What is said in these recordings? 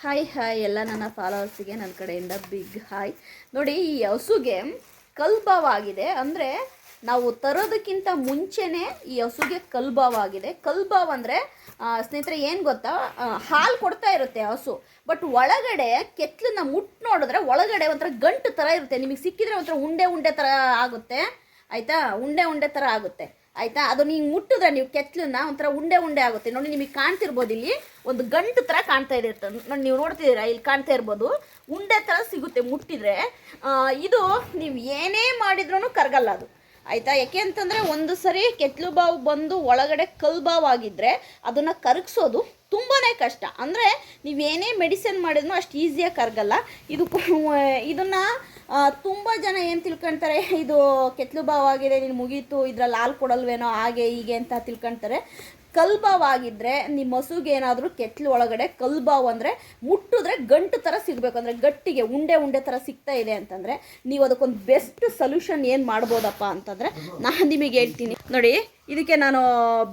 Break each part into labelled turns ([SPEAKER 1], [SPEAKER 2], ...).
[SPEAKER 1] Hi hi ಎಲ್ಲ ನನ್ನ ಫಾಲೋವರ್ಸಿಗೆ ನನ್ನ ಕಡೆಯಿಂದ ಬಿಗ್ ಹಾಯ್ ನೋಡಿ, ಈ ಹಸುಗೆ ಕಲ್ಬವಾಗಿದೆ. ಅಂದರೆ ನಾವು ತರೋದಕ್ಕಿಂತ ಮುಂಚೆನೇ ಈ ಹಸುಗೆ ಕಲ್ಬವಾಗಿದೆ. ಕಲ್ಬಾವ್ ಅಂದರೆ ಸ್ನೇಹಿತರೆ, ಏನು ಗೊತ್ತಾ? ಹಾಲು ಕೊಡ್ತಾ ಇರುತ್ತೆ ಹಸು. ಬಟ್ ಒಳಗಡೆ ಕೆತ್ತಲನ್ನ ಮುಟ್ಟು ನೋಡಿದ್ರೆ ಒಳಗಡೆ ಒಂಥರ ಗಂಟು ಥರ ಇರುತ್ತೆ. ನಿಮಗೆ ಸಿಕ್ಕಿದ್ರೆ ಒಂಥರ ಉಂಡೆ ಉಂಡೆ ಥರ ಆಗುತ್ತೆ. ಆಯಿತಾ? ಉಂಡೆ ಉಂಡೆ ಥರ ಆಗುತ್ತೆ. ಆಯಿತಾ? ಅದು ನೀವು ಮುಟ್ಟಿದ್ರೆ ನೀವು ಕೆತ್ತಲನ್ನ ಒಂಥರ ಉಂಡೆ ಉಂಡೆ ಆಗುತ್ತೆ. ನೋಡಿ, ನಿಮಗೆ ಕಾಣ್ತಿರ್ಬೋದು ಇಲ್ಲಿ. ಒಂದು ಗಂಟು ಥರ ಕಾಣ್ತಾ ಇದೆ. ನೋಡಿ, ನೀವು ನೋಡ್ತಿದ್ದೀರಾ? ಇಲ್ಲಿ ಕಾಣ್ತಾ ಇರ್ಬೋದು. ಉಂಡೆ ಥರ ಸಿಗುತ್ತೆ ಮುಟ್ಟಿದ್ರೆ. ಇದು ನೀವು ಏನೇ ಮಾಡಿದ್ರೂ ಕರಗಲ್ಲ ಅದು. ಆಯಿತಾ? ಯಾಕೆ ಅಂತಂದರೆ ಒಂದು ಸರಿ ಕೆತ್ತಲು ಬಾವು ಬಂದು ಒಳಗಡೆ ಕಲ್ಬಾವ್ ಬಾವು ಆಗಿದ್ದರೆ ಅದನ್ನು ಕರಗಿಸೋದು ತುಂಬಾ ಕಷ್ಟ. ಅಂದರೆ ನೀವೇನೇ ಮೆಡಿಸಿನ್ ಮಾಡಿದ್ರೂ ಅಷ್ಟು ಈಸಿಯಾಗಿ ಕರಗಲ್ಲ. ಇದು ಇದನ್ನು ತುಂಬ ಜನ ಏನು ತಿಳ್ಕೊಳ್ತಾರೆ ಇದು ಕೆತ್ತಲು ಆಗಿದೆ, ನೀನು ಮುಗೀತು, ಇದ್ರಲ್ಲಿ ಹಾಲು ಕೊಡಲ್ವೇನೋ ಹಾಗೆ ಹೀಗೆ ಅಂತ ತಿಳ್ಕೊಳ್ತಾರೆ ಕಲ್ಬಾವ್ ಆಗಿದ್ರೆ ನಿಮ್ಮ ಹಸುಗೆ ಏನಾದರೂ ಕೆಟ್ಲು ಒಳಗಡೆ ಕಲ್ಬಾವ್ ಅಂದರೆ ಮುಟ್ಟಿದ್ರೆ ಗಂಟು ಥರ ಸಿಗಬೇಕು ಅಂದರೆ ಗಟ್ಟಿಗೆ, ಉಂಡೆ ಉಂಡೆ ಥರ ಸಿಗ್ತಾ ಇದೆ ಅಂತಂದರೆ ನೀವು ಅದಕ್ಕೊಂದು ಬೆಸ್ಟ್ ಸೊಲ್ಯೂಷನ್ ಏನು ಮಾಡ್ಬೋದಪ್ಪ ಅಂತಂದರೆ ನಾನು ನಿಮಗೆ ಹೇಳ್ತೀನಿ. ನೋಡಿ, ಇದಕ್ಕೆ ನಾನು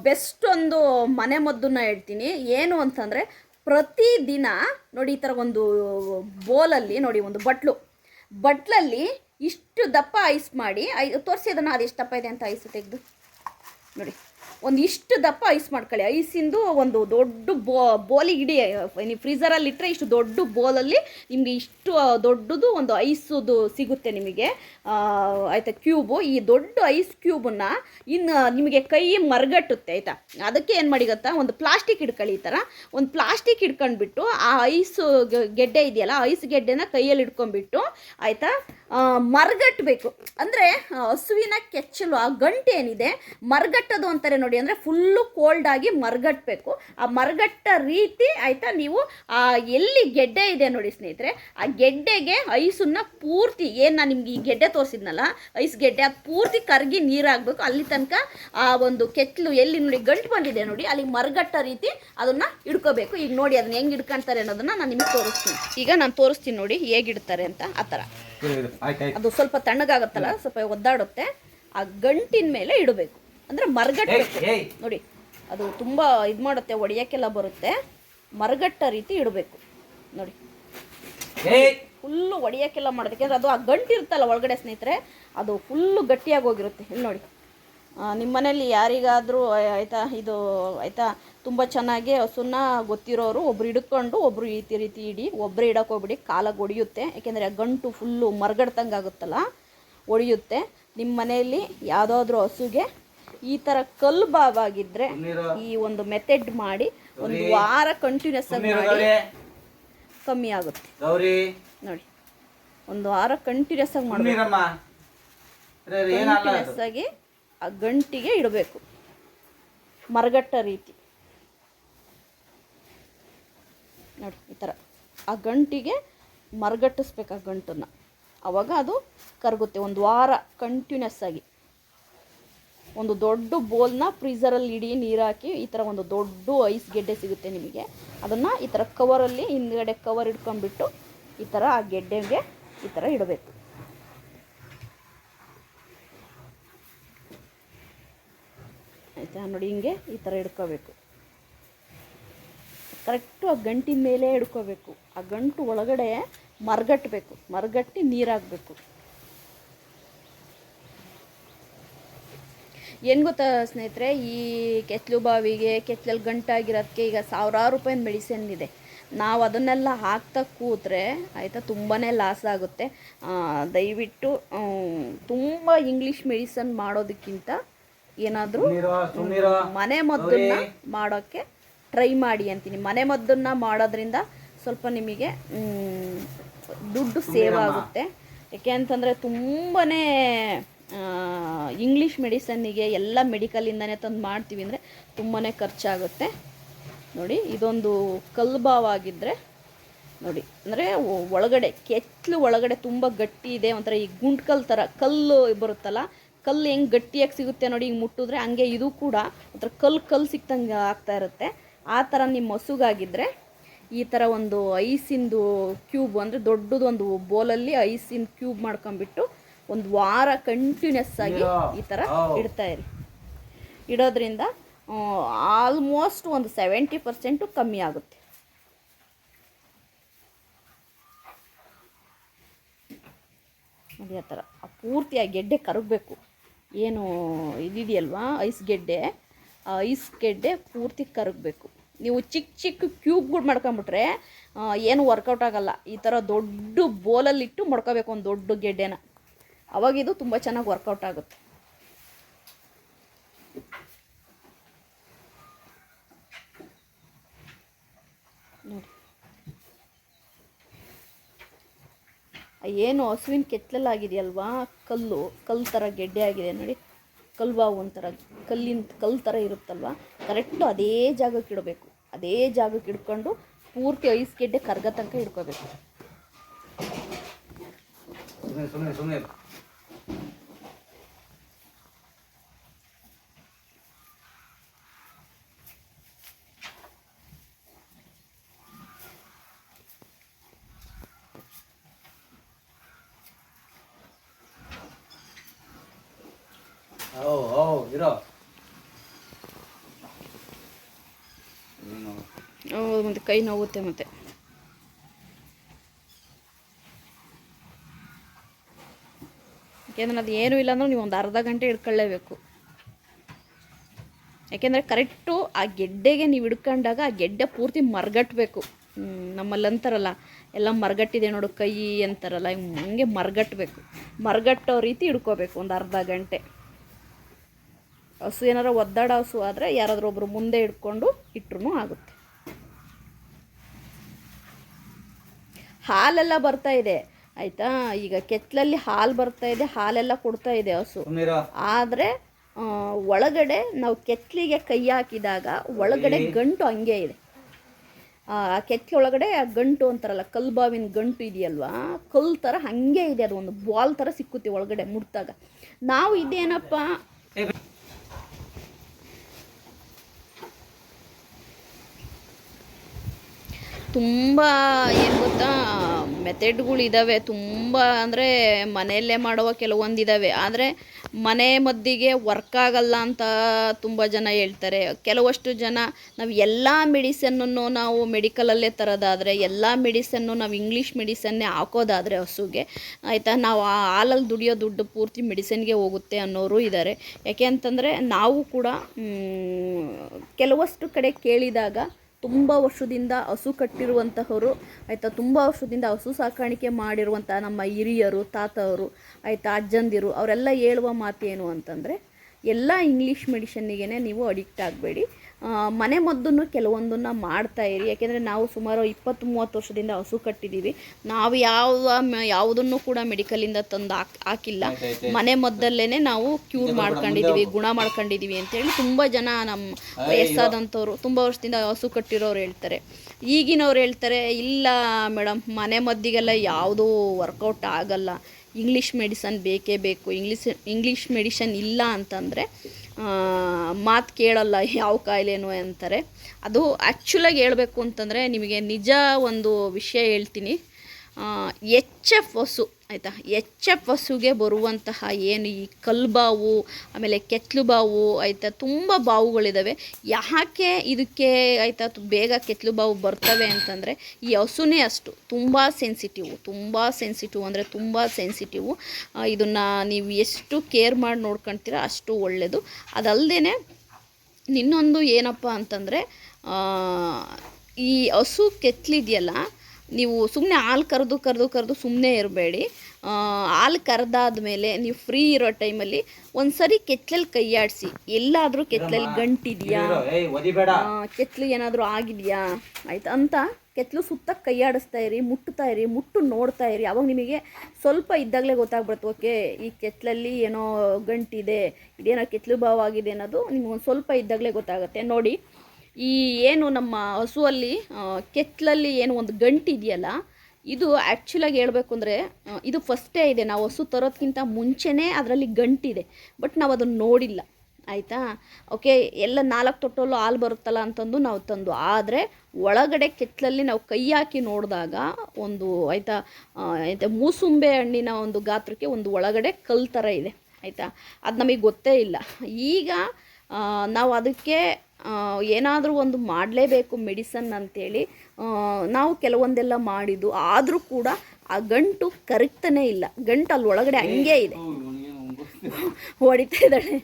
[SPEAKER 1] ಬೆಸ್ಟ್ ಒಂದು ಮನೆ ಮದ್ದನ್ನ ಹೇಳ್ತೀನಿ. ಏನು ಅಂತಂದರೆ ಪ್ರತಿದಿನ ನೋಡಿ ಈ ಥರ ಒಂದು ಬೋಲಲ್ಲಿ ನೋಡಿ ಒಂದು ಬಟ್ಲು. ಬಟ್ಲಲ್ಲಿ ಇಷ್ಟು ದಪ್ಪ ಐಸ್ ಮಾಡಿ, ಐ ತೋರಿಸಿ ಅದನ್ನು, ಅದು ದಪ್ಪ ಇದೆ ಅಂತ ಐಸ್ ತೆಗೆದು. ನೋಡಿ. ಒಂದು ದಪ್ಪ ಐಸ್ ಮಾಡ್ಕೊಳ್ಳಿ. ಐಸಿಂದು ಒಂದು ದೊಡ್ಡ ಬೋ ಬೋಲಿಗೆ ಇಡಿ ನೀವು ಫ್ರೀಝರಲ್ಲಿ ಇಟ್ಟರೆ ಇಷ್ಟು ದೊಡ್ಡ ಬೋಲಲ್ಲಿ ನಿಮಗೆ ಇಷ್ಟು ದೊಡ್ಡದು ಒಂದು ಐಸುದು ಸಿಗುತ್ತೆ ನಿಮಗೆ. ಆಯಿತಾ, ಕ್ಯೂಬು. ಈ ದೊಡ್ಡ ಐಸ್ ಕ್ಯೂಬನ್ನು ಇನ್ನು ನಿಮಗೆ ಕೈ ಮರಗಟ್ಟುತ್ತೆ, ಆಯಿತಾ? ಅದಕ್ಕೆ ಏನು ಮಾಡಿ ಗೊತ್ತಾ? ಒಂದು ಪ್ಲಾಸ್ಟಿಕ್ ಹಿಡ್ಕೊಳ್ಳಿ ಈ ಥರ. ಒಂದು ಪ್ಲಾಸ್ಟಿಕ್ ಹಿಡ್ಕೊಂಡ್ಬಿಟ್ಟು ಆ ಐಸು ಗೆಡ್ಡೆ ಇದೆಯಲ್ಲ ಐಸ್ ಗೆಡ್ಡೆನ ಕೈಯಲ್ಲಿ ಹಿಡ್ಕೊಂಡ್ಬಿಟ್ಟು, ಆಯಿತಾ ಮರಗಟ್ಟಬೇಕು. ಅಂದರೆ ಹಸುವಿನ ಕೆಚ್ಚಲು, ಆ ಗಂಟೆ ಏನಿದೆ ಮರಗಟ್ಟೋದು ಅಂತಾರೆ ನೋಡಿ ಅಂದರೆ ಫುಲ್ಲು ಕೋಲ್ಡ್ ಆಗಿ ಮರಗಟ್ಟಬೇಕು ಆ ಮರಗಟ್ಟ ರೀತಿ ಆಯಿತಾ ನೀವು ಆ ಎಲ್ಲಿ ಗೆಡ್ಡೆ ಇದೆ ನೋಡಿ ಸ್ನೇಹಿತರೆ ಆ ಗೆಡ್ಡೆಗೆ ಐಸನ್ನ ಪೂರ್ತಿ ಏನು ನಾನು ನಿಮ್ಗೆ ಈ ಗೆಡ್ಡೆ ತೋರಿಸಿದ್ನಲ್ಲ ಐಸ್ ಗೆಡ್ಡೆ ಅದು ಪೂರ್ತಿ ಕರಗಿ ನೀರಾಗಬೇಕು. ಅಲ್ಲಿ ತನಕ ಆ ಒಂದು ಕೆತ್ತಲು ಎಲ್ಲಿ ನೋಡಿ ಗಂಟು ಬಂದಿದೆ ನೋಡಿ ಅಲ್ಲಿ ಮರಗಟ್ಟ ರೀತಿ ಅದನ್ನು ಇಡ್ಕೋಬೇಕು. ಈಗ ನೋಡಿ ಅದನ್ನ ಹೆಂಗೆ ಇಡ್ಕೊಂತಾರೆ ಅನ್ನೋದನ್ನ ನಾನು ನಿಮಗೆ ತೋರಿಸ್ತೀನಿ. ಈಗ ನಾನು ತೋರಿಸ್ತೀನಿ ನೋಡಿ ಹೇಗೆ ಇಡ್ತಾರೆ ಅಂತ ಆ ಥರ. ಅದು ಸ್ವಲ್ಪ ತಣ್ಣಗಾಗುತ್ತಲ್ಲ ಸ್ವಲ್ಪ ಒದ್ದಾಡುತ್ತೆ. ಆ ಗಂಟಿನ ಮೇಲೆ ಇಡಬೇಕು. ಅಂದರೆ ಮರಗಟ್ಟಬೇಕು ನೋಡಿ ಅದು ತುಂಬ ಇದು ಮಾಡುತ್ತೆ ಒಡೆಯೋಕ್ಕೆಲ್ಲ ಬರುತ್ತೆ. ಮರಗಟ್ಟ ರೀತಿ ಇಡಬೇಕು. ನೋಡಿ. ಫುಲ್ಲು ಒಡೆಯೋಕ್ಕೆಲ್ಲ ಮಾಡೋದಕ್ಕೆ ಅಂದರೆ ಅದು ಆ ಗಂಟು ಇರುತ್ತಲ್ಲ ಒಳಗಡೆ ಸ್ನೇಹಿತರೆ ಅದು ಫುಲ್ಲು ಗಟ್ಟಿಯಾಗಿ ಹೋಗಿರುತ್ತೆ. ಇಲ್ಲಿ ನೋಡಿ. ನಿಮ್ಮ ಮನೆಯಲ್ಲಿ ಯಾರಿಗಾದರೂ ಆಯಿತಾ ಇದು ಆಯಿತಾ ತುಂಬ ಚೆನ್ನಾಗಿ ಹಸುನ ಗೊತ್ತಿರೋರು ಒಬ್ರು ಹಿಡ್ಕೊಂಡು ಒಬ್ಬರು ಈ ರೀತಿ ಇಡಿ ಒಬ್ಬರೇ ಇಡಕ್ಕೆ ಹೋಗ್ಬಿಡಿ ಕಾಲಾಗಿ ಒಡೆಯುತ್ತೆ ಯಾಕೆಂದರೆ ಆ ಗಂಟು ಫುಲ್ಲು ಮರಗಡ್ತಂಗೆ ಆಗುತ್ತಲ್ಲ ಒಡೆಯುತ್ತೆ. ನಿಮ್ಮ ಮನೆಯಲ್ಲಿ ಯಾವುದಾದ್ರೂ ಹಸುಗೆ ಈ ತರ ಕಲ್ಲು ಬಾವ್
[SPEAKER 2] ನೀರು
[SPEAKER 1] ಈ ಒಂದು ಮೆಥಡ್ ಮಾಡಿ ಒಂದು ವಾರ ಕಂಟಿನ್ಯೂಸ್ ಆಗಿ ಮಾಡಿ ಕಮ್ಮಿ ಆಗುತ್ತೆ. ನೋಡಿ ಒಂದು ವಾರ ಕಂಟಿನ್ಯೂಸ್ ಆಗಿ ಮಾಡಬೇಕು. ಕಂಟಿನ್ಯೂಸ್ ಆಗಿ ಆ ಗಂಟಿಗೆ ಇಡಬೇಕು. ಮರಗಟ್ಟ ರೀತಿ. ನೋಡಿ ಈ ಥರ ಆ ಗಂಟಿಗೆ ಮರಗಟ್ಟಿಸ್ಬೇಕು ಆ ಗಂಟನ್ನು. ಅವಾಗ ಅದು ಕರಗುತ್ತೆ. ಒಂದು ವಾರ ಕಂಟಿನ್ಯೂಸ್ ಆಗಿ. ಒಂದು ದೊಡ್ಡ ಬೋಲ್ನ ಫ್ರೀಝರಲ್ಲಿ ಇಡಿ ನೀರು ಹಾಕಿ ಈ ಥರ ಒಂದು ದೊಡ್ಡ ಐಸ್ ಗೆಡ್ಡೆ ಸಿಗುತ್ತೆ ನಿಮಗೆ. ಅದನ್ನು ಈ ಥರ ಕವರಲ್ಲಿ ಹಿಂದ್ಗಡೆ ಕವರ್ ಇಟ್ಕೊಂಡ್ಬಿಟ್ಟು ಈ ಥರ ಆ ಗೆಡ್ಡೆಗೆ ಈ ಥರ ಇಡಬೇಕು. ಆಯಿತಾ? ನೋಡಿ ಹಿಂಗೆ ಈ ಥರ ಇಡ್ಕೋಬೇಕು. ಕರೆಕ್ಟು ಆ ಗಂಟಿನ ಮೇಲೆ ಇಡ್ಕೋಬೇಕು. ಆ ಗಂಟು ಒಳಗಡೆ ಮರಗಟ್ಟಬೇಕು ಮರಗಟ್ಟಿ ನೀರಾಗಬೇಕು ಏನು ಗೊತ್ತಾ ಸ್ನೇಹಿತರೆ ಈ ಕೆತ್ತಲು ಬಾವಿಗೆ ಕೆತ್ತಲಲ್ಲಿ ಗಂಟಾಗಿರೋದಕ್ಕೆ ಈಗ ಸಾವಿರಾರು ರೂಪಾಯಿ ಮೆಡಿಸಿನ್ ಇದೆ. ನಾವು ಅದನ್ನೆಲ್ಲ ಹಾಕ್ತಾ ಕೂತ್ರೆ ಆಯಿತಾ ತುಂಬಾ ಲಾಸ್ ಆಗುತ್ತೆ. ದಯವಿಟ್ಟು ತುಂಬ ಇಂಗ್ಲೀಷ್ ಮೆಡಿಸನ್ ಮಾಡೋದಕ್ಕಿಂತ ಏನಾದರೂ ಮನೆ ಮದ್ದನ್ನ ಮಾಡೋಕ್ಕೆ ಟ್ರೈ ಮಾಡಿ ಅಂತೀನಿ. ಮನೆ ಮದ್ದನ್ನ ಮಾಡೋದ್ರಿಂದ ಸ್ವಲ್ಪ ನಿಮಗೆ ದುಡ್ಡು ಸೇವ್ ಆಗುತ್ತೆ. ಯಾಕೆ ಅಂತಂದರೆ ತುಂಬಾ ಇಂಗ್ಲೀಷ್ ಮೆಡಿಸನ್ನಿಗೆ ಎಲ್ಲ ಮೆಡಿಕಲಿಂದನೇ ತಂದು ಮಾಡ್ತೀವಿ ಅಂದರೆ ತುಂಬಾ ಖರ್ಚಾಗುತ್ತೆ. ನೋಡಿ, ಇದೊಂದು ಕಲ್ಬಾವಾಗಿದ್ದರೆ ನೋಡಿ, ಅಂದರೆ ಒಳಗಡೆ, ಕೆತ್ತಲು ಒಳಗಡೆ ತುಂಬ ಗಟ್ಟಿ ಇದೆ, ಒಂಥರ ಈ ಗುಂಡ್ಕಲ್ ಥರ ಕಲ್ಲು ಬರುತ್ತಲ್ಲ, ಕಲ್ಲು ಹೆಂಗೆ ಗಟ್ಟಿಯಾಗಿ ಸಿಗುತ್ತೆ ನೋಡಿ, ಹಿಂಗೆ ಮುಟ್ಟಿದ್ರೆ ಹಂಗೆ ಇದು ಕೂಡ ಒಂಥರ ಕಲ್ಲು ಕಲ್ಲು ಸಿಕ್ತಂಗೆ ಆಗ್ತಾ ಇರುತ್ತೆ. ಆ ಥರ ನಿಮ್ಮ ಮಸುಗಾಗಿದ್ದರೆ ಈ ಥರ ಒಂದು ಐಸಿಂದು ಕ್ಯೂಬ್, ಅಂದರೆ ದೊಡ್ಡದೊಂದು ಬೋಲಲ್ಲಿ ಐಸಿನ ಕ್ಯೂಬ್ ಮಾಡ್ಕೊಂಬಿಟ್ಟು ಒಂದು ವಾರ ಕಂಟಿನ್ಯೂಸ್ ಆಗಿ ಈ ಥರ oh. ಇಡ್ತಾ ಇರಿ. ಇಡೋದ್ರಿಂದ ಆಲ್ಮೋಸ್ಟ್ ಒಂದು ಸೆವೆಂಟಿ ಪರ್ಸೆಂಟು ಕಮ್ಮಿ ಆಗುತ್ತೆ. ಅದೇ ಥರ ಆ ಗೆಡ್ಡೆ ಕರಗಬೇಕು. ಏನು ಇದಿದೆಯಲ್ವಾ? ಐಸ್ ಗೆಡ್ಡೆ. ಆ ಐಸ್ ಗೆಡ್ಡೆ ಪೂರ್ತಿ ಕರಗಬೇಕು. ನೀವು ಚಿಕ್ಕ ಚಿಕ್ಕ ಕ್ಯೂಬ್ಗಳು ಮಾಡ್ಕೊಂಬಿಟ್ರೆ ಏನು ವರ್ಕೌಟ್ ಆಗೋಲ್ಲ. ಈ ಥರ ದೊಡ್ಡ ಬೋಲಲ್ಲಿಟ್ಟು ಮಡ್ಕೋಬೇಕು ಒಂದು ದೊಡ್ಡ ಗೆಡ್ಡೆನ. ಅವಾಗಿದು ತುಂಬ ಚೆನ್ನಾಗಿ ವರ್ಕೌಟ್ ಆಗುತ್ತೆ. ನೋಡಿ. ಏನು ಹಸುವಿನ ಕೆತ್ತಲಾಗಿದೆಯಲ್ವಾ? ಕಲ್ಲು ಕಲ್ಲು ಥರ ಗೆಡ್ಡೆ ಆಗಿದೆ ನೋಡಿ. ಕಲ್ವಾವು ಒಂಥರ, ಕಲ್ಲಿನ ಕಲ್ಲು ಥರ ಇರುತ್ತಲ್ವ? ಕರೆಕ್ಟು ಅದೇ ಜಾಗಕ್ಕೆ ಇಡಬೇಕು. ಅದೇ ಜಾಗಕ್ಕೆ ಇಡ್ಕೊಂಡು ಪೂರ್ತಿ ಐಸ್ ಗೆಡ್ಡೆ ಕರ್ಗ ತನಕ ಇಡ್ಕೋಬೇಕು
[SPEAKER 2] ಸುಮ್ಮನೆ ಸುಮ್ಮನೆ ಸುಮ್ಮನೆ ಓ ಓ ಇರೋ?
[SPEAKER 1] ಹೌದು, ಮತ್ತೆ ಕೈ ನೋವುತ್ತೆ ಮತ್ತೆ. ಯಾಕೆಂದ್ರೆ ಅದು ಏನೂ ಇಲ್ಲ ಅಂದ್ರೆ ನೀವು ಒಂದು ಅರ್ಧ ಗಂಟೆ ಹಿಡ್ಕೊಳ್ಳೇಬೇಕು. ಯಾಕೆಂದರೆ ಕರೆಕ್ಟು ಆ ಗೆಡ್ಡೆಗೆ ನೀವು ಹಿಡ್ಕೊಂಡಾಗ ಆ ಗೆಡ್ಡೆ ಪೂರ್ತಿ ಮರಗಟ್ಟಬೇಕು ನಮ್ಮಲ್ಲಿ ಅಂತಾರಲ್ಲ ಎಲ್ಲ ಮರಗಟ್ಟಿದೆ ನೋಡು ಕೈ ಅಂತಾರಲ್ಲ ಹಿಂಗ್ ಮರಗಟ್ಬೇಕು. ಮರಗಟ್ಟೋ ರೀತಿ ಹಿಡ್ಕೋಬೇಕು ಒಂದು ಅರ್ಧ ಗಂಟೆ. ಹಸು ಏನಾರ ಒದ್ದಾಡ ಹಸು ಆದರೆ ಯಾರಾದರೂ ಒಬ್ಬರು ಮುಂದೆ ಇಟ್ಕೊಂಡು ಇಟ್ರೂ ಆಗುತ್ತೆ. ಹಾಲೆಲ್ಲ ಬರ್ತಾ ಇದೆ. ಆಯ್ತಾ? ಈಗ ಕೆತ್ತಲಲ್ಲಿ ಹಾಲು ಬರ್ತಾ ಇದೆ ಹಾಲೆಲ್ಲ ಕೊಡ್ತಾ ಇದೆ ಹಸು. ಆದ್ರೆ ಒಳಗಡೆ ನಾವು ಕೆತ್ತಲಿಗೆ ಕೈ ಹಾಕಿದಾಗ ಒಳಗಡೆ ಗಂಟು ಹಂಗೆ ಇದೆ. ಆ ಕೆತ್ತಲೆ ಒಳಗಡೆ ಆ ಗಂಟು ಅಂತಾರಲ್ಲ ಕಲ್ಬಾವಿನ ಗಂಟು ಇದೆಯಲ್ವಾ? ಕಲ್ ಥರ ಹಂಗೆ ಇದೆ ಅದು ಒಂದು ಬಾಲ್ ಥರ ಸಿಕ್ಕುತ್ತೆ ಒಳಗಡೆ ಮುಟ್ದಾಗ. ನಾವು ಇದೇನಪ್ಪ? ತುಂಬ, ಏನು ಗೊತ್ತಾ ಮೆಥಡ್ಗಳಿದ್ದಾವೆ ತುಂಬ ಅಂದರೆ ಮನೆಯಲ್ಲೇ ಮಾಡುವ ಕೆಲವೊಂದು ಇದ್ದಾವೆ ಆದರೆ ಮನೆ ಮದ್ದಿಗೆ ವರ್ಕ್ ಆಗಲ್ಲ ಅಂತ ತುಂಬ ಜನ ಹೇಳ್ತಾರೆ. ಕೆಲವಷ್ಟು ಜನ ನಾವು ಎಲ್ಲ ಮೆಡಿಸನ್ನನ್ನು ನಾವು ಮೆಡಿಕಲಲ್ಲೇ ತರೋದಾದರೆ, ಎಲ್ಲ ಮೆಡಿಸನ್ನು ನಾವು ಇಂಗ್ಲೀಷ್ ಮೆಡಿಸನ್ನೇ ಹಾಕೋದಾದರೆ ಹಸುಗೆ, ಆಯಿತಾ, ನಾವು ಆ ಹಾಲಲ್ಲಿ ದುಡಿಯೋ ದುಡ್ಡು ಪೂರ್ತಿ ಮೆಡಿಸನ್ಗೆ ಹೋಗುತ್ತೆ ಅನ್ನೋರು ಇದ್ದಾರೆ ಯಾಕೆ ಅಂತಂದರೆ ನಾವು ಕೂಡ ಕೆಲವಷ್ಟು ಕಡೆ ಕೇಳಿದಾಗ ತುಂಬ ವರ್ಷದಿಂದ ಹಸು ಕಟ್ಟಿರುವಂತಹವರು, ಆಯಿತಾ, ತುಂಬ ವರ್ಷದಿಂದ ಹಸು ಸಾಕಾಣಿಕೆ ಮಾಡಿರುವಂಥ ನಮ್ಮ ಹಿರಿಯರು, ತಾತವರು, ಆಯಿತಾ, ಅಜ್ಜಂದಿರು, ಅವರೆಲ್ಲ ಹೇಳುವ ಮಾತೇನು ಅಂತಂದರೆ, ಎಲ್ಲ ಇಂಗ್ಲೀಷ್ ಮೆಡಿಷನ್ನಿಗೆ ನೀವು ಅಡಿಕ್ಟ್ ಆಗಬೇಡಿ. ಮನೆ ಮದ್ದನ್ನು ಕೆಲವೊಂದನ್ನು ಮಾಡ್ತಾ ಇರಿ. ಯಾಕೆಂದರೆ ನಾವು ಸುಮಾರು ಇಪ್ಪತ್ತು ಮೂವತ್ತು ವರ್ಷದಿಂದ ಹಸು ಕಟ್ಟಿದ್ದೀವಿ ನಾವು ಯಾವ ಯಾವುದನ್ನು ಕೂಡ ಮೆಡಿಕಲಿಂದ ತಂದು ಹಾಕ್ ಹಾಕಿಲ್ಲ. ಮನೆ ಮದ್ದಲ್ಲೇ ನಾವು ಕ್ಯೂರ್ ಮಾಡ್ಕೊಂಡಿದ್ದೀವಿ ಗುಣ ಮಾಡ್ಕೊಂಡಿದ್ದೀವಿ ಅಂತೇಳಿ ತುಂಬ ಜನ ನಮ್ಮ ವಯಸ್ಸಾದಂಥವ್ರು ತುಂಬ ವರ್ಷದಿಂದ ಹಸು ಕಟ್ಟಿರೋರು ಹೇಳ್ತಾರೆ. ಈಗಿನವ್ರು ಹೇಳ್ತಾರೆ ಇಲ್ಲ ಮೇಡಮ್ ಮನೆ ಮದ್ದಿಗೆಲ್ಲ ಯಾವುದೂ ವರ್ಕೌಟ್ ಆಗಲ್ಲ. ಇಂಗ್ಲೀಷ್ ಮೆಡಿಸನ್ ಬೇಕೇ ಬೇಕು. ಇಂಗ್ಲೀಷ್ ಇಂಗ್ಲೀಷ್ ಮೆಡಿಷನ್ ಇಲ್ಲ ಅಂತಂದರೆ ಮಾತು ಕೇಳಲ್ಲ ಯಾವ ಕಾಯಿಲೆನೂ ಅಂತಾರೆ. ಅದು ಆ್ಯಕ್ಚುಲಾಗಿ ಹೇಳಬೇಕು ಅಂತಂದರೆ ನಿಮಗೆ ನಿಜ ಒಂದು ವಿಷಯ ಹೇಳ್ತೀನಿ. ಎಚ್ ಎಫ್ ಹಸು ಆಯಿತಾ? ಎಚ್ ಎಫ್ ಹಸುಗೆ ಬರುವಂತಹ ಏನು ಈ ಕಲ್ಬಾವು, ಆಮೇಲೆ ಕೆತ್ಲು ಬಾವು ಆಯಿತಾ? ತುಂಬ ಬಾವುಗಳಿದ್ದಾವೆ ಯಾಕೆ ಇದಕ್ಕೆ ಆಯಿತಾ ಬೇಗ ಕೆತ್ಲು ಬಾವು ಬರ್ತವೆ ಅಂತಂದರೆ, ಈ ಹಸುನೇ ಅಷ್ಟು. ತುಂಬ ಸೆನ್ಸಿಟಿವ್ ತುಂಬ ಸೆನ್ಸಿಟಿವ್ ಅಂದರೆ ತುಂಬ ಸೆನ್ಸಿಟಿವ್ ಇದನ್ನು ನೀವು ಎಷ್ಟು ಕೇರ್ ಮಾಡಿ ನೋಡ್ಕೊಳ್ತೀರ ಅಷ್ಟು ಒಳ್ಳೆಯದು ಅದಲ್ಲದೆ ಇನ್ನೊಂದು ಏನಪ್ಪ ಅಂತಂದರೆ ಈ ಹಸು ಕೆತ್ತಲಿದೆಯಲ್ಲ ನೀವು ಸುಮ್ಮನೆ ಹಾಲು ಕರೆದು ಕರೆದು ಕರೆದು ಸುಮ್ಮನೆ ಇರಬೇಡಿ. ಹಾಲು ಕರೆದಾದ್ಮೇಲೆ ನೀವು ಫ್ರೀ ಇರೋ ಟೈಮಲ್ಲಿ ಒಂದು ಸರಿ ಕೆತ್ತಲಲ್ಲಿ ಕೈಯಾಡಿಸಿ. ಎಲ್ಲಾದರೂ ಕೆತ್ತಲಲ್ಲಿ ಗಂಟಿದೆಯಾ? ಕೆತ್ತಲು ಏನಾದರೂ ಆಗಿದೆಯಾ? ಆಯ್ತು? ಅಂತ ಕೆತ್ತಲು ಸುತ್ತ ಕೈಯಾಡಿಸ್ತಾ ಇರಿ ಮುಟ್ತಾ ಇರಿ ಮುಟ್ಟು ನೋಡ್ತಾ ಇರಿ. ಅವಾಗ ನಿಮಗೆ ಸ್ವಲ್ಪ ಇದ್ದಾಗಲೇ ಗೊತ್ತಾಗ್ಬಿಡುತ್ತೆ ಓಕೆ ಈ ಕೆತ್ತಲಲ್ಲಿ ಏನೋ ಗಂಟಿದೆ ಇದೇನೋ ಕೆತ್ತಲು ಭಾವ ಆಗಿದೆ ಅನ್ನೋದು ನಿಮ್ಗೆ ಒಂದು ಸ್ವಲ್ಪ ಇದ್ದಾಗಲೇ ಗೊತ್ತಾಗುತ್ತೆ. ನೋಡಿ ಈ ಏನು ನಮ್ಮ ಹಸುವಲ್ಲಿ ಕೆತ್ತಲಲ್ಲಿ ಏನು ಒಂದು ಗಂಟು ಇದೆಯಲ್ಲ, ಇದು ಆ್ಯಕ್ಚುಲಾಗಿ ಹೇಳಬೇಕು ಅಂದರೆ ಇದು ಫಸ್ಟೇ ಇದೆ. ನಾವು ಹಸು ತರೋದಕ್ಕಿಂತ ಮುಂಚೆನೇ ಅದರಲ್ಲಿ ಗಂಟಿದೆ ಬಟ್ ನಾವು ಅದನ್ನು ನೋಡಿಲ್ಲ. ಆಯಿತಾ? ಓಕೆ ಎಲ್ಲ ನಾಲ್ಕು ತೊಟ್ಟಲ್ಲೂ ಹಾಲು ಬರುತ್ತಲ್ಲ ಅಂತಂದು ನಾವು ತಂದು. ಆದರೆ ಒಳಗಡೆ ಕೆತ್ತಲಲ್ಲಿ ನಾವು ಕೈ ಹಾಕಿ ನೋಡಿದಾಗ ಒಂದು, ಆಯಿತಾ ಆಯಿತಾ ಮೂಸುಂಬೆ ಹಣ್ಣಿನ ಒಂದು ಗಾತ್ರಕ್ಕೆ ಒಂದು ಒಳಗಡೆ ಕಲ್ಲು ಥರ ಇದೆ. ಆಯಿತಾ? ಅದು ನಮಗೆ ಗೊತ್ತೇ ಇಲ್ಲ. ಈಗ ನಾವು ಅದಕ್ಕೆ ಏನಾದರೂ ಒಂದು ಮಾಡಲೇಬೇಕು ಮೆಡಿಸನ್ ಅಂತೇಳಿ ನಾವು ಕೆಲವೊಂದೆಲ್ಲ ಮಾಡಿದ್ದು. ಆದರೂ ಕೂಡ ಆ ಗಂಟು ಕರಗ್ತಾನೆ ಇಲ್ಲ. ಗಂಟು ಅಲ್ಲಿ ಒಳಗಡೆ ಹಂಗೆ ಇದೆ. ಹೊಡಿತಾ ಇದ್ದಾಳೆ.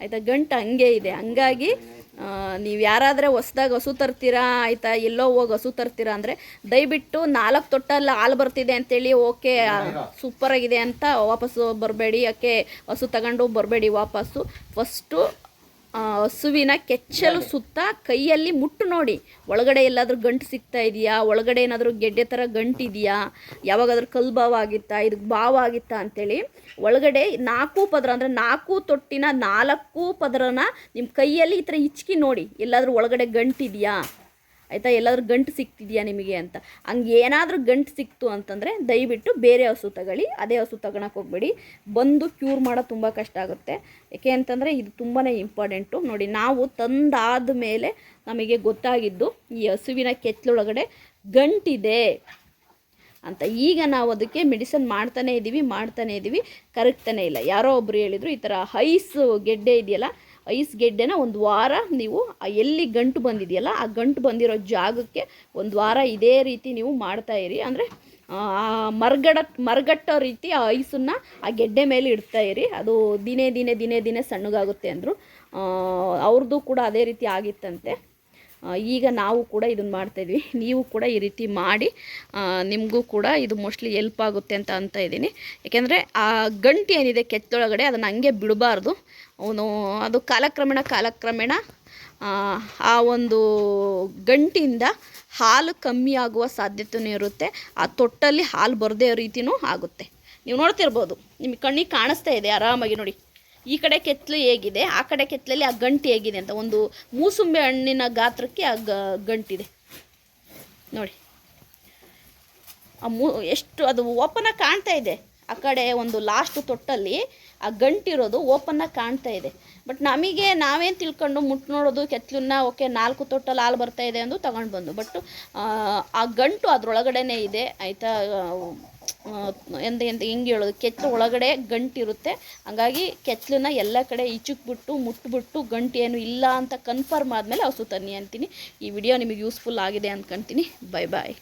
[SPEAKER 1] ಆಯಿತಾ ಗಂಟು ಹಂಗೆ ಇದೆ. ಹಂಗಾಗಿ ನೀವು ಯಾರಾದರೆ ಹೊಸ್ದಾಗಿ ಹಸು ತರ್ತೀರಾ ಆಯಿತಾ ಎಲ್ಲೋ ಹೋಗಿ ಹಸು ತರ್ತೀರಾ ಅಂದರೆ ದಯವಿಟ್ಟು ನಾಲ್ಕು ತೊಟ್ಟಲ್ಲಿ ಹಾಲು ಬರ್ತಿದೆ ಅಂತೇಳಿ ಓಕೆ ಸೂಪರಾಗಿದೆ ಅಂತ ವಾಪಸ್ಸು ಬರಬೇಡಿ. ಯಾಕೆ ಹಸು ತಗೊಂಡು ಬರಬೇಡಿ ವಾಪಸ್ಸು. ಫಸ್ಟು ಹಸುವಿನ ಕೆಚ್ಚಲು ಸುತ್ತ ಕೈಯಲ್ಲಿ ಮುಟ್ಟು ನೋಡಿ. ಒಳಗಡೆ ಎಲ್ಲಾದರೂ ಗಂಟು ಸಿಗ್ತಾ ಇದೆಯಾ? ಒಳಗಡೆ ಏನಾದರೂ ಗೆಡ್ಡೆ ಥರ ಗಂಟಿದೆಯಾ? ಯಾವಾಗಾದ್ರೂ ಕಲ್ಲು ಬಾವ ಆಗಿತ್ತಾ? ಇದಕ್ಕೆ ಬಾವ ಆಗಿತ್ತಾ ಅಂತೇಳಿ ಒಳಗಡೆ ನಾಲ್ಕು ಪದರ ಅಂದರೆ ನಾಲ್ಕು ತೊಟ್ಟಿನ ನಾಲ್ಕು ಪದರನ ನಿಮ್ಮ ಕೈಯಲ್ಲಿ ಈ ಥರ ಇಚ್ಕಿ ನೋಡಿ. ಎಲ್ಲಾದರೂ ಒಳಗಡೆ ಗಂಟಿದೆಯಾ? ಆಯಿತಾ? ಎಲ್ಲಾದರೂ ಗಂಟು ಸಿಕ್ತಿದೆಯಾ ನಿಮಗೆ ಅಂತ. ಹಂಗೆ ಏನಾದರೂ ಗಂಟು ಸಿಕ್ತು ಅಂತಂದರೆ ದಯವಿಟ್ಟು ಬೇರೆ ಹಸು ತಗೊಳ್ಳಿ, ಅದೇ ಹಸು ತಗೊಳಕ್ಕೆ ಹೋಗ್ಬೇಡಿ. ಬಂದು ಕ್ಯೂರ್ ಮಾಡೋದು ತುಂಬ ಕಷ್ಟ ಆಗುತ್ತೆ. ಯಾಕೆ ಅಂತಂದರೆ ಇದು ತುಂಬಾ ಇಂಪಾರ್ಟೆಂಟು. ನೋಡಿ, ನಾವು ತಂದಾದ ಮೇಲೆ ನಮಗೆ ಗೊತ್ತಾಗಿದ್ದು ಈ ಹಸುವಿನ ಕೆತ್ತಲೊಳಗಡೆ ಗಂಟಿದೆ ಅಂತ. ಈಗ ನಾವು ಅದಕ್ಕೆ ಮೆಡಿಸನ್ ಮಾಡ್ತಾನೇ ಇದ್ದೀವಿ ಮಾಡ್ತಾನೇ ಇದ್ದೀವಿ ಕರಗ್ತಾನೆ ಇಲ್ಲ. ಯಾರೋ ಒಬ್ಬರು ಹೇಳಿದರು, ಈ ಥರ ಹೈಸು ಗೆಡ್ಡೆ ಇದೆಯಲ್ಲ ಐಸ್ ಗೆಡ್ಡೆನ ಒಂದು ವಾರ ನೀವು ಎಲ್ಲಿ ಗಂಟು ಬಂದಿದೆಯಲ್ಲ, ಆ ಗಂಟು ಬಂದಿರೋ ಜಾಗಕ್ಕೆ ಒಂದು ವಾರ ಇದೇ ರೀತಿ ನೀವು ಮಾಡ್ತಾ ಇರಿ. ಅಂದರೆ ಮರಗಡ, ಮರಗಟ್ಟೋ ರೀತಿ ಆ ಐಸನ್ನು ಆ ಗೆಡ್ಡೆ ಮೇಲೆ ಇಡ್ತಾ ಇರಿ. ಅದು ದಿನೇ ದಿನೇ ದಿನೇ ದಿನೇ ಸಣ್ಣಗಾಗುತ್ತೆ ಅಂದರು. ಅವ್ರದ್ದು ಕೂಡ ಅದೇ ರೀತಿ ಆಗಿತ್ತಂತೆ. ಈಗ ನಾವು ಕೂಡ ಇದನ್ನು ಮಾಡ್ತಾಯಿದ್ವಿ ನೀವು ಕೂಡ ಈ ರೀತಿ ಮಾಡಿ ನಿಮಗೂ ಕೂಡ ಇದು ಮೋಸ್ಟ್ಲಿ ಎಲ್ಪ್ ಆಗುತ್ತೆ ಅಂತ ಅಂತ ಇದ್ದೀನಿ. ಯಾಕೆಂದರೆ ಆ ಗಂಟು ಏನಿದೆ ಕೆತ್ತೊಳಗಡೆ ಅದನ್ನು ಹಂಗೆ ಬಿಡಬಾರ್ದು. ಅವನು ಅದು ಕಾಲಕ್ರಮೇಣ ಕಾಲಕ್ರಮೇಣ ಆ, ಒಂದು ಗಂಟಿಂದ ಹಾಲು ಕಮ್ಮಿ ಆಗುವ ಸಾಧ್ಯತೆಯೂ ಇರುತ್ತೆ. ಆ ತೊಟ್ಟಲ್ಲಿ ಹಾಲು ಬರದೇ ರೀತಿಯೂ ಆಗುತ್ತೆ. ನೀವು ನೋಡ್ತಿರ್ಬೋದು ನಿಮ್ಮ ಕಣ್ಣಿಗೆ ಕಾಣಿಸ್ತಾ ಇದೆ ಆರಾಮಾಗಿ ನೋಡಿ. ಈ ಕಡೆ ಕೆತ್ತಲು ಹೇಗಿದೆ? ಆ ಕಡೆ ಕೆತ್ತಲಲ್ಲಿ ಆ ಗಂಟು ಹೇಗಿದೆ ಅಂತ ಒಂದು ಮೂಸುಂಬೆ ಹಣ್ಣಿನ ಗಾತ್ರಕ್ಕೆ ಆ ಗಂಟಿದೆ. ನೋಡಿ. ಆ ಮೂ, ಎಷ್ಟು ಅದು ಓಪನಾಗಿ ಕಾಣ್ತಾ ಇದೆ. ಆ ಕಡೆ ಒಂದು ಲಾಸ್ಟ್ ತೊಟ್ಟಲ್ಲಿ ಆ ಗಂಟಿರೋದು ಆಗಿ ಕಾಣ್ತಾ ಇದೆ. ಬಟ್ ನಮಗೆ ನಾವೇನು ತಿಳ್ಕೊಂಡು ಮುಟ್ಟು ನೋಡೋದು, ಕೆತ್ತಲನ್ನ ಓಕೆ ನಾಲ್ಕು ತೊಟ್ಟಲ್ಲಿ ಹಾಲು ಬರ್ತಾ ಇದೆ ಅಂದು ತಗೊಂಡು ಬಂದು. ಬಟ್ ಆ ಗಂಟು ಅದರೊಳಗಡೆನೇ ಇದೆ. ಆಯಿತಾ ಎಂತ ಎಂತ ಹಿಂಗೆ ಹೇಳೋದು, ಕೆಚ್ಚಲು ಒಳಗಡೆ ಗಂಟಿರುತ್ತೆ. ಹಂಗಾಗಿ ಕೆಚ್ಚಲನ್ನ ಎಲ್ಲ ಕಡೆ ಇಚುಕ್ಬಿಟ್ಟು, ಮುಟ್ಬಿಟ್ಟು ಗಂಟು ಏನು ಇಲ್ಲ ಅಂತ ಕನ್ಫರ್ಮ್ ಆದಮೇಲೆ ಹಸು ತನ್ನಿ ಅಂತೀನಿ. ಈ ವಿಡಿಯೋ ನಿಮಗೆ ಯೂಸ್ಫುಲ್ ಆಗಿದೆ ಅಂದ್ಕೊಂತೀನಿ ಬೈ ಬಾಯ್